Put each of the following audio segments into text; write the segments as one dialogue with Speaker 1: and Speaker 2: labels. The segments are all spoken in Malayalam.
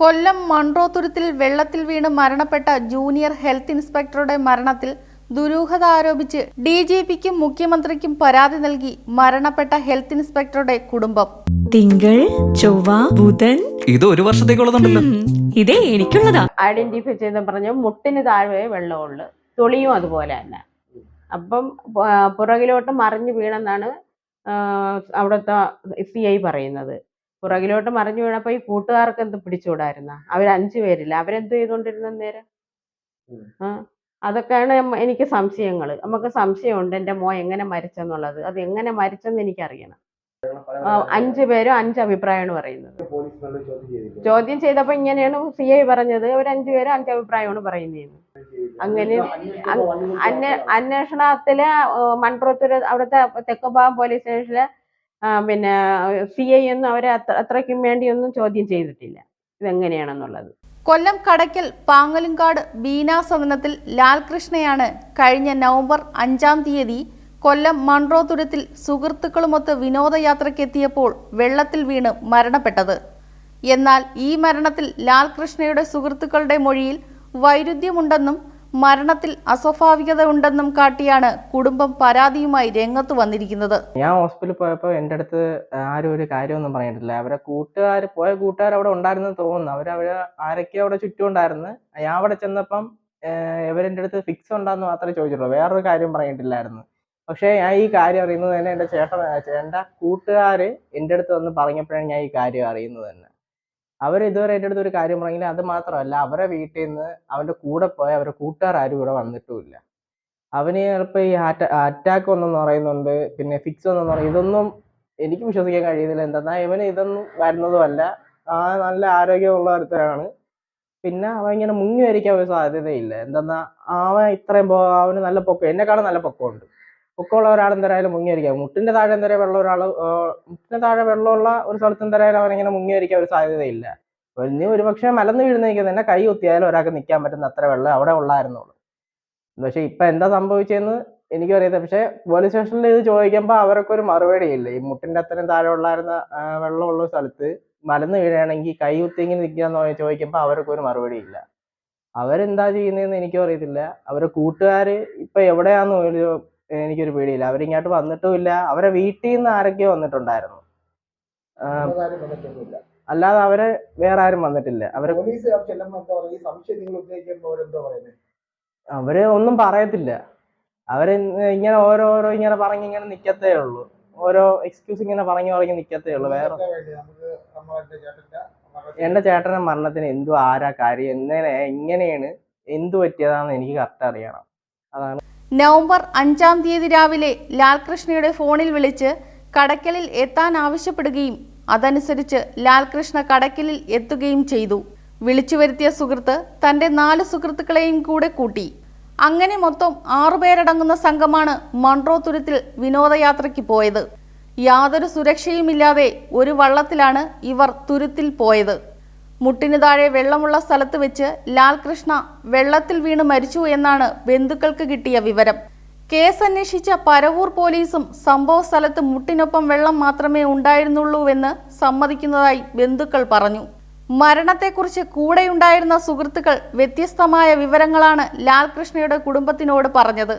Speaker 1: കൊല്ലം മൺറോതുരുത്തിൽ വെള്ളത്തിൽ വീണ് മരണപ്പെട്ട ജൂനിയർ ഹെൽത്ത് ഇൻസ്പെക്ടറുടെ മരണത്തിൽ ദുരൂഹത ആരോപിച്ച് ഡി ജി പിക്കും മുഖ്യമന്ത്രിക്കും പരാതി നൽകി മരണപ്പെട്ട ഹെൽത്ത് ഇൻസ്പെക്ടറുടെ കുടുംബം.
Speaker 2: തിങ്കൾ ചൊവ്വ ബുധൻ.
Speaker 3: ഇത് ഒരു വർഷത്തേക്കുള്ളതുണ്ടല്ലോ.
Speaker 2: ഇതേ എനിക്കുള്ളതാ.
Speaker 4: ഐഡന്റിഫൈ ചെയ്തെന്ന് പറഞ്ഞു മുട്ടിന് താഴെ വെള്ളമുള്ളു. തുളിയും അതുപോലെ തന്നെ. അപ്പം പുറകിലോട്ട് മറിഞ്ഞു വീണെന്നാണ് അവിടുത്തെ സി ഐ പറയുന്നത്. പുറകിലോട്ട് മറിഞ്ഞു വീണപ്പോ ഈ കൂട്ടുകാർക്ക് എന്ത് പിടിച്ചുകൂടായിരുന്ന അവർ അഞ്ചു പേരില്ല? അവരെന്ത് ചെയ്തുകൊണ്ടിരുന്ന നേരം ആ അതൊക്കെയാണ് എനിക്ക് സംശയങ്ങൾ നമുക്ക് സംശയമുണ്ട് എന്റെ മോ എങ്ങനെ മരിച്ചെന്നുള്ളത്? അത് എങ്ങനെ മരിച്ചെന്ന് എനിക്കറിയണം. അറിയണം അഞ്ചു പേരും അഞ്ച് അഭിപ്രായമാണ് പറയുന്നത്. ചോദ്യം ചെയ്തപ്പോ ഇങ്ങനെയാണ് സി ഐ പറഞ്ഞത്. ഒരു അഞ്ചു പേരും അഞ്ച് അഭിപ്രായമാണ് പറയുന്നത് അങ്ങനെ അന്വേഷണത്തിൽ മൺട്രോത്തൂര് അവിടുത്തെ തെക്കുംഭാഗം പോലീസ് സ്റ്റേഷനിലെ പിന്നെ സി ഐ ഒന്നും അവരെ അത്ര അത്രയ്ക്കും വേണ്ടിയൊന്നും ചോദ്യം ചെയ്തിട്ടില്ല. ഇതെങ്ങനെയാണെന്നുള്ളത്.
Speaker 1: കൊല്ലം കടക്കൽ പാങ്ങലുംകാട് ബീനാ സദനത്തിൽ ലാൽകൃഷ്ണയാണ് കഴിഞ്ഞ നവംബർ അഞ്ചാം തീയതി കൊല്ലം മൺറോതുരത്തിൽ സുഹൃത്തുക്കളുമൊത്ത് വിനോദയാത്രയ്ക്കെത്തിയപ്പോൾ വെള്ളത്തിൽ വീണ് മരണപ്പെട്ടത്. എന്നാൽ ഈ മരണത്തിൽ ലാൽകൃഷ്ണയുടെ സുഹൃത്തുക്കളുടെ മൊഴിയിൽ വൈരുദ്ധ്യമുണ്ടെന്നും മരണത്തിൽ അസ്വാഭാവികത ഉണ്ടെന്നും കാട്ടിയാണ് കുടുംബം പരാതിയുമായി രംഗത്ത് വന്നിരിക്കുന്നത്.
Speaker 5: ഞാൻ ഹോസ്പിറ്റലിൽ പോയപ്പോൾ എന്റെ അടുത്ത് ആരും ഒരു കാര്യമൊന്നും പറഞ്ഞിട്ടില്ല. അവരെ കൂട്ടുകാർ പോയ കൂട്ടുകാർ അവിടെ ഉണ്ടായിരുന്നു തോന്നുന്നു. അവർ ആരൊക്കെയോ അവിടെ ചുറ്റും ഉണ്ടായിരുന്നു. ഞാൻ അവിടെ ചെന്നപ്പം ഇവരെന്റെ അടുത്ത് ഫിക്സ് ഉണ്ടാന്ന് മാത്രമേ ചോദിച്ചിട്ടുള്ളൂ. വേറൊരു കാര്യം പറഞ്ഞിട്ടില്ലായിരുന്നു. പക്ഷേ ഞാൻ ഈ കാര്യം അറിയുന്നത് തന്നെ എന്റെ ചേട്ടൻ എന്റെ കൂട്ടുകാർ എന്റെ അടുത്ത് വന്ന് പറഞ്ഞപ്പോഴാണ് ഞാൻ ഈ കാര്യം അറിയുന്നത് തന്നെ. അവർ ഇതുവരെ എന്റെ അടുത്ത് ഒരു കാര്യം പറഞ്ഞില്ല. അത് മാത്രമല്ല അവരെ വീട്ടിൽ നിന്ന് അവന്റെ കൂടെ പോയ അവരുടെ കൂട്ടുകാർ ആരും ഇവിടെ വന്നിട്ടുമില്ല. അവന് ചിലപ്പോൾ ഈ അറ്റാക്ക് ഒന്നെന്ന് പറയുന്നുണ്ട് പിന്നെ ഫിക്സ് ഒന്നെന്ന് പറയും ഇതൊന്നും എനിക്ക് വിശ്വസിക്കാൻ കഴിയുന്നില്ല. എന്തെന്നാ ഇവന് ഇതൊന്നും വരുന്നതുമല്ല. ആ നല്ല ആരോഗ്യമുള്ള ഒരുത്തരാണ് പിന്നെ അവൻ ഇങ്ങനെ മുങ്ങി വരിക്കാൻ ഒരു സാധ്യതയില്ല. എന്തെന്നാ അവൻ ഇത്രയും അവന് നല്ല പൊക്കം എന്നെക്കാളും നല്ല പൊക്കമുണ്ട്. പൊക്കമുള്ള ഒരാൾ എന്തായാലും മുങ്ങി വരിക്കാം മുട്ടിന്റെ താഴെ എന്തായാലും വെള്ളം ഒരാൾ മുട്ടിന്റെ താഴെ വെള്ളമുള്ള ഒരു സ്ഥലത്ത് എന്തായാലും അവനിങ്ങനെ ഇങ്ങനെ മുങ്ങി വരിക്കാൻ ഒരു സാധ്യതയില്ല. ഇനി ഒരുപക്ഷെ മലന്ന് വീഴുന്നേക്ക് തന്നെ കൈ ഒത്തിയാലും ഒരാൾക്ക് നിൽക്കാൻ പറ്റുന്ന അത്ര വെള്ളം അവിടെ ഉള്ളായിരുന്നുള്ളൂ. പക്ഷെ ഇപ്പൊ എന്താ സംഭവിച്ചതെന്ന് എനിക്കും അറിയാത്ത പക്ഷെ പോലീസ് സ്റ്റേഷനിൽ ഇത് ചോദിക്കുമ്പോൾ അവർക്ക് ഒരു മറുപടി ഇല്ല ഈ മുട്ടിന്റെ അത്രയും താഴെ ഉള്ളായിരുന്ന വെള്ളമുള്ള സ്ഥലത്ത് മലന്ന് വീഴുകയാണെങ്കിൽ കൈ കുത്തി ഇങ്ങനെ നിൽക്കാന്ന് ചോദിക്കുമ്പോൾ അവർക്ക് ഒരു മറുപടി ഇല്ല അവരെന്താ ചെയ്യുന്നതെന്ന് എനിക്കും അറിയത്തില്ല അവരെ കൂട്ടുകാർ ഇപ്പൊ എവിടെയാന്ന് എനിക്കൊരു പേടിയില്ല. അവരിങ്ങോട്ട് വന്നിട്ടും ഇല്ല അവരെ വീട്ടിൽ നിന്ന് ആരൊക്കെയോ വന്നിട്ടുണ്ടായിരുന്നു. അല്ലാതെ അവരെ വേറെ ആരും വന്നിട്ടില്ല. അവരെ അവർ ഒന്നും പറയത്തില്ല. അവർ ഇങ്ങനെ ഓരോരോ ഇങ്ങനെ പറഞ്ഞ് ഇങ്ങനെ നിക്കത്തേ ഉള്ളൂ. ഓരോ എക്സ്ക്യൂസ് ഇങ്ങനെ പറഞ്ഞു പറഞ്ഞു നിക്കത്തേ ഉള്ളൂ. വേറെ എന്റെ ചേട്ടന്റെ മരണത്തിന് എന്തു ആരാ കാര്യം എങ്ങനെ എങ്ങനെയാണ് എന്തു പറ്റിയതാണെന്ന് എനിക്ക് കറക്റ്റ് അറിയണം. അതാണ്
Speaker 1: നവംബർ അഞ്ചാം തീയതി രാവിലെ ലാൽകൃഷ്ണയുടെ ഫോണിൽ വിളിച്ച് കടക്കലിൽ എത്താൻ ആവശ്യപ്പെടുകയും അതനുസരിച്ച് ലാൽകൃഷ്ണ കടക്കലിൽ എത്തുകയും ചെയ്തു. വിളിച്ചു വരുത്തിയ സുഹൃത്ത് തന്റെ നാല് സുഹൃത്തുക്കളെയും കൂടെ കൂട്ടി. അങ്ങനെ മൊത്തം ആറുപേരടങ്ങുന്ന സംഘമാണ് മൺട്രോ തുരുത്തിൽ വിനോദയാത്രയ്ക്ക് പോയത്. യാതൊരു സുരക്ഷയുമില്ലാതെ ഒരു വള്ളത്തിലാണ് ഇവർ തുരുത്തിൽ പോയത്. മുട്ടിന് താഴെ വെള്ളമുള്ള സ്ഥലത്ത് വെച്ച് ലാൽകൃഷ്ണ വെള്ളത്തിൽ വീണ് മരിച്ചു എന്നാണ് ബന്ധുക്കൾക്ക് കിട്ടിയ വിവരം. കേസ് അന്വേഷിച്ച പരവൂർ പോലീസും സംഭവ സ്ഥലത്ത് മുട്ടിനൊപ്പം വെള്ളം മാത്രമേ ഉണ്ടായിരുന്നുള്ളൂവെന്ന് സമ്മതിക്കുന്നതായി ബന്ധുക്കൾ പറഞ്ഞു. മരണത്തെക്കുറിച്ച് കൂടെയുണ്ടായിരുന്ന സുഹൃത്തുക്കൾ വ്യത്യസ്തമായ വിവരങ്ങളാണ് ലാൽകൃഷ്ണയുടെ കുടുംബത്തിനോട് പറഞ്ഞത്.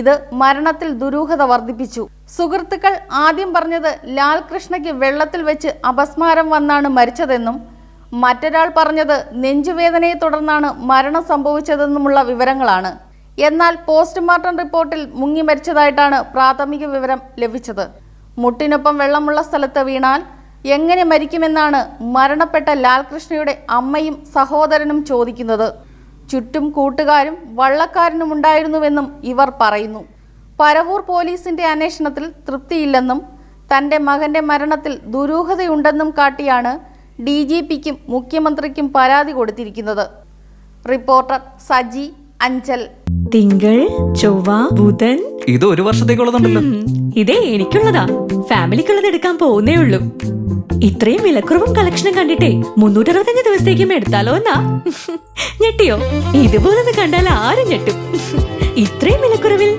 Speaker 1: ഇത് മരണത്തിൽ ദുരൂഹത വർദ്ധിപ്പിച്ചു. സുഹൃത്തുക്കൾ ആദ്യം പറഞ്ഞത് ലാൽകൃഷ്ണയ്ക്ക് വെള്ളത്തിൽ വെച്ച് അപസ്മാരം വന്നാണ് മരിച്ചതെന്നും മറ്റൊരാൾ പറഞ്ഞത് നെഞ്ചുവേദനയെ തുടർന്നാണ് മരണം സംഭവിച്ചതെന്നുമുള്ള വിവരങ്ങളാണ്. എന്നാൽ പോസ്റ്റ്മോർട്ടം റിപ്പോർട്ടിൽ മുങ്ങി മരിച്ചതായിട്ടാണ് പ്രാഥമിക വിവരം ലഭിച്ചത്. മുട്ടിനൊപ്പം വെള്ളമുള്ള സ്ഥലത്ത് വീണാൽ എങ്ങനെ മരിക്കുമെന്നാണ് മരണപ്പെട്ട ലാൽകൃഷ്ണയുടെ അമ്മയും സഹോദരനും ചോദിക്കുന്നത്. ചുറ്റും കൂട്ടുകാരും വള്ളക്കാരനും ഉണ്ടായിരുന്നുവെന്നും ഇവർ പറയുന്നു. പരവൂർ പോലീസിന്റെ അന്വേഷണത്തിൽ തൃപ്തിയില്ലെന്നും തന്റെ മകന്റെ മരണത്തിൽ ദുരൂഹതയുണ്ടെന്നും കാട്ടിയാണ് ഡി ജി പിക്കും മുഖ്യമന്ത്രിക്കും പരാതി കൊടുത്തിരിക്കുന്നത്. റിപ്പോർട്ടർ സജി അഞ്ചൽ.
Speaker 2: തിങ്കൾ ചൊവ്വ ബുധൻ.
Speaker 3: ഇത് ഒരു വർഷത്തേക്കുള്ളതുണ്ടല്ലോ.
Speaker 2: ഇതേ എനിക്കുള്ളതാ. ഫാമിലിക്കുള്ളത് എടുക്കാൻ പോകുന്നേ ഉള്ളൂ. ഇത്രയും വിലക്കുറവും കളക്ഷനും കണ്ടിട്ടേ മുന്നൂറ്ററുപത്തഞ്ച് ദിവസത്തേക്കും എടുത്താലോ എന്നാ? ഞെട്ടിയോ? ഇതുപോലൊന്ന് കണ്ടാൽ ആരും ഞെട്ടും. ഇത്രയും വിലക്കുറവിൽ